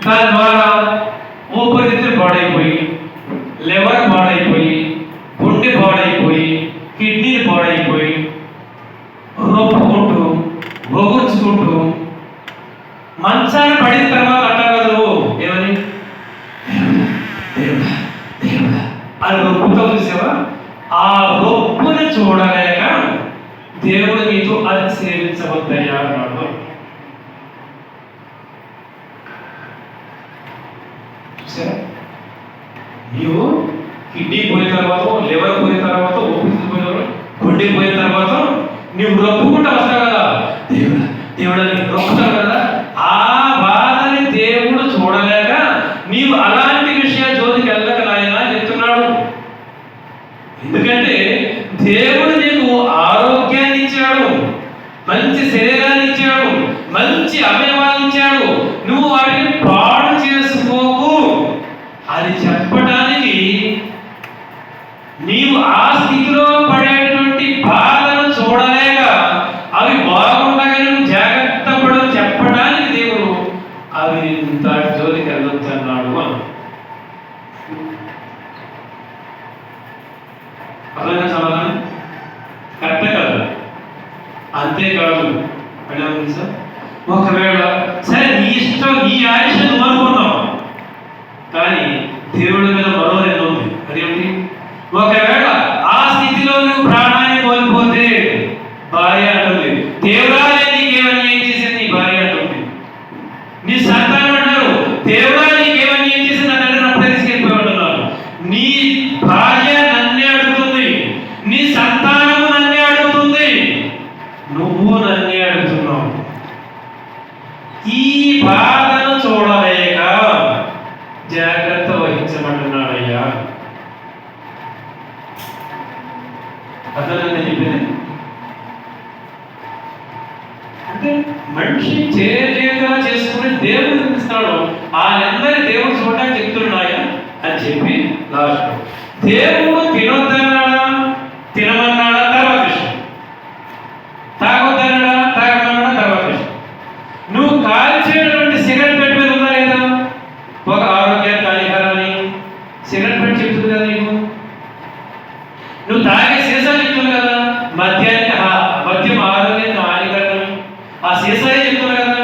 దాని ద్వారా ఊపిరితిత్తులు పాడైపోయి లివర్ పాడైపోయి గుండె పాడైపోయి కిడ్నీలు పాడైపోయి రొప్పుకుంటూ బొగుర్చుకుంటూ మంచాన పడిన తర్వాత అంటారు కదా ఏమని? దేవుడా అని రొప్పుతో చూసావా? ఆ రొప్పుని చూడలేక దేవుడు మీతో అది సేవించవద్దయ్యా అన్నాడు. చూసారా నీవు కిడ్నీ పోయిన తర్వాత లివర్ పోయిన తర్వాత ఊపిరితిత్తులు పోయిన తర్వాత గుండె పోయిన తర్వాత నీవు రొప్పుకుంటా వస్తావు కదా? దేవుడా దేవుడా నీకు రొప్పుతా కదా ఆ బాధని దేవుడు చూడలేక నీవు అలాంటి విషయ జోలికి వెళ్ళక నాయన అని చెప్తున్నాడు ఎందుకంటే దేవుడు నీకు ఆరోగ్యాన్ని ఇచ్చాడు మంచి శరీరాన్ని ఇచ్చాడు మంచి అవయవాలు ఇచ్చాడు నువ్వు వాటిని పాడు చేసుకోకు అది చెప్పడానికి నీవు ఆ స్థితిలో పడేటువంటి బాధను చూడలేక అవి బాగుండగా నువ్వు జాగ్రత్త పడని చెప్పడానికి దేవుడు అవి ఇంత జోలికి వెళ్ళొచ్చు అన్నాడు అని అర్థమైనా సమాధానం కరెక్టే కదా అంతేకాదు అంటే ఏమవుతుంది సార్? ఒకవేళ సరే నీ ఇష్టం నీ ఆయుష నువ్వు కానీ దేవుడి మీద మరో రెండు ఉంది. అదేమిటి? ఒకవేళ ఆ స్థితిలో నువ్వు ప్రాణాన్ని కోల్పోతే భార్య అంటుంది. దేవుడు నీకేమని ఏం చేసింది నీ భార్య అంటుంది నీ సంతానం అంటారు దేవుడా నీకేమని ఏం చేసింది నా తండ్రి అప్పుడే తీసుకెళ్ళిపోయి అంటున్నారు నీ భార్య నన్నే అడుగుతుంది నీ సంతానము నన్నే అడుగుతుంది నువ్వు నన్నే అడుగుతున్నావు. ఈ బాధను చూడలేక జాగ్రత్త వహించమంటున్నాడయ్యా. అతను చెప్పింది అంటే మనిషి చేయలేక చేసుకుని దేవుడు ఇస్తాడు ఆ నెంబర్ దేవుడు చూడడానికి చెప్తున్నాయా అని చెప్పి లాస్ట్. దేవుడు తినొద్దన్నాడా తినమన్నాడా తర్వాత విషయం తాగొద్దన్నాడా తాగమన్నాడా తర్వాత విషయం నువ్వు కాల్చేటువంటి సిగరెట్ పెట్టి మీద ఉందా లేదా ఒక ఆరోగ్యానికి హానికరమని సిగరెట్ పెట్టి చెప్తుంది కదా నీకు నువ్వు తాగే సీసా చెప్తుంది కదా మద్యానికి హా- మద్యం ఆరోగ్యానికి హానికరమని ఆ సీసాయే చెప్తుంది కదా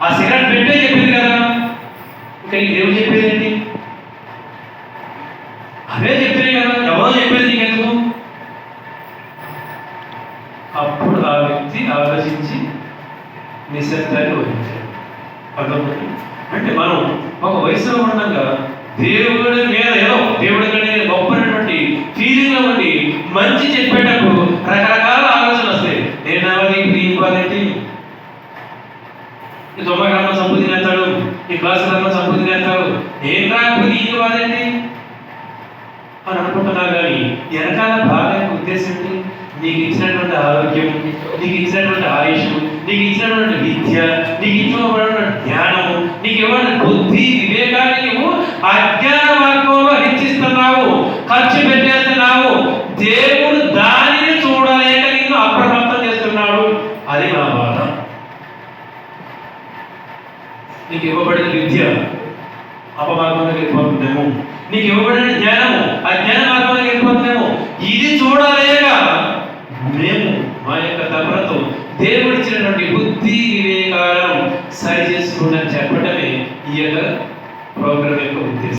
ఆ సిగరెట్ పెట్టే చెప్పింది కదా ఇంకా ఈ దేవుడు చెప్పేది ఏంటి అవే చెప్తున్నాయి కదా ఎవరో చెప్పేది నీకెందుకు? అప్పుడు ఆ వ్యక్తి ఆలోచించి నిశ్శబ్దాన్ని వహించాడు అర్థమవుతుంది? అంటే మనం ఒక వయసులో ఉండగా దేవుడి మీద ఏదో దేవుడి కంటే గొప్పనటువంటి ఫీలింగ్లో ఉండి మంచి చెప్పేటప్పుడు రకరకాల ఆలోచనలు వస్తాయి. నేను అవన్నీ ఇప్పుడు ఈ క్వాలిటీ ఈ దొంగకర్మ సంపు తినేస్తాడు ఈ క్లాసు కర్మ సంపు తినేస్తాడు నేను రాకపోతే ఈ క్వాలిటీ అని అనుకుంటున్నారు కానీ వెనకాల భాగానికి ఉద్దేశం ఏంటి? నీకు ఇచ్చినటువంటి ఆరోగ్యం నీకు ఇచ్చినటువంటి ఆయుష్ నీకు ఇచ్చినటువంటి విద్య నీకు ఇచ్చినటువంటి జ్ఞానము నీకు ఇవ్వడం బుద్ధి వివేకాన్ని నువ్వు అజ్ఞాన మార్గంలో హెచ్చిస్తున్నావు ఖర్చు పెట్టేస్తున్నావు దేవుడు దానిని చూడలేక నిన్ను అప్రమత్తం చేస్తున్నాడు. అది నా బాధ. నీకు ఇవ్వబడిన విద్య అపమార్గంలోకి వెళ్ళిపోతుందేమో నీకు ఇవ్వబడిన జ్ఞానము ఆ జ్ఞాన మార్గంలోకి వెళ్ళిపోతున్నాము. ఇది చూడలేక మేము మా యొక్క తపనతో దేవుడిచ్చినటువంటి బుద్ధి వివేకాలను సరి చేసుకుంటని చెప్పడమే ఈ యొక్క ప్రోగ్రామ్ యొక్క ఉద్దేశం.